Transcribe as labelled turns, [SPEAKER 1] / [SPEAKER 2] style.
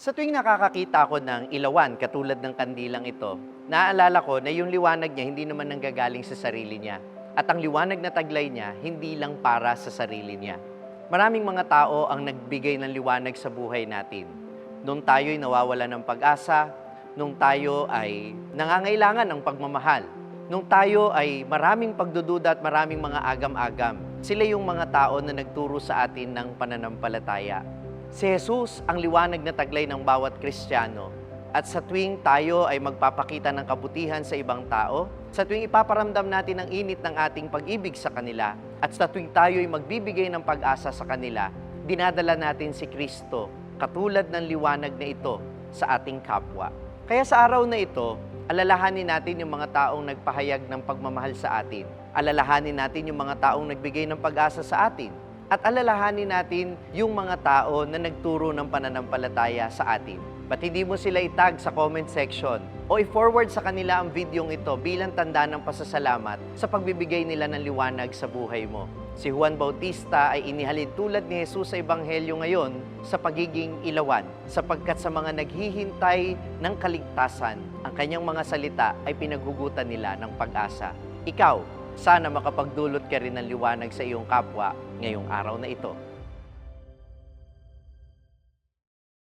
[SPEAKER 1] Sa tuwing nakakakita ako ng ilawan katulad ng kandilang ito, naaalala ko na yung liwanag niya hindi naman nanggagaling sa sarili niya. At ang liwanag na taglay niya hindi lang para sa sarili niya. Maraming mga tao ang nagbigay ng liwanag sa buhay natin. Nung tayo'y nawawala ng pag-asa, nung tayo ay nangangailangan ng pagmamahal, nung tayo ay maraming pagdududa at maraming mga agam-agam, sila yung mga tao na nagturo sa atin ng pananampalataya. Si Jesus ang liwanag na taglay ng bawat Kristiyano. At sa tuwing tayo ay magpapakita ng kabutihan sa ibang tao, sa tuwing ipaparamdam natin ang init ng ating pag-ibig sa kanila, at sa tuwing tayo ay magbibigay ng pag-asa sa kanila, dinadala natin si Kristo katulad ng liwanag na ito sa ating kapwa. Kaya sa araw na ito, alalahanin natin yung mga taong nagpahayag ng pagmamahal sa atin. Alalahanin natin yung mga taong nagbigay ng pag-asa sa atin. At alalahanin natin yung mga tao na nagturo ng pananampalataya sa atin. Ba't hindi mo sila itag sa comment section o i-forward sa kanila ang videong ito bilang tanda ng pasasalamat sa pagbibigay nila ng liwanag sa buhay mo. Si Juan Bautista ay inihalin tulad ni Jesus sa Ebanghelyo ngayon sa pagiging ilawan sapagkat sa mga naghihintay ng kaligtasan, ang kanyang mga salita ay pinaghugutan nila ng pag-asa. Ikaw, sana makapagdulot ka rin ng liwanag sa iyong kapwa ngayong araw na ito.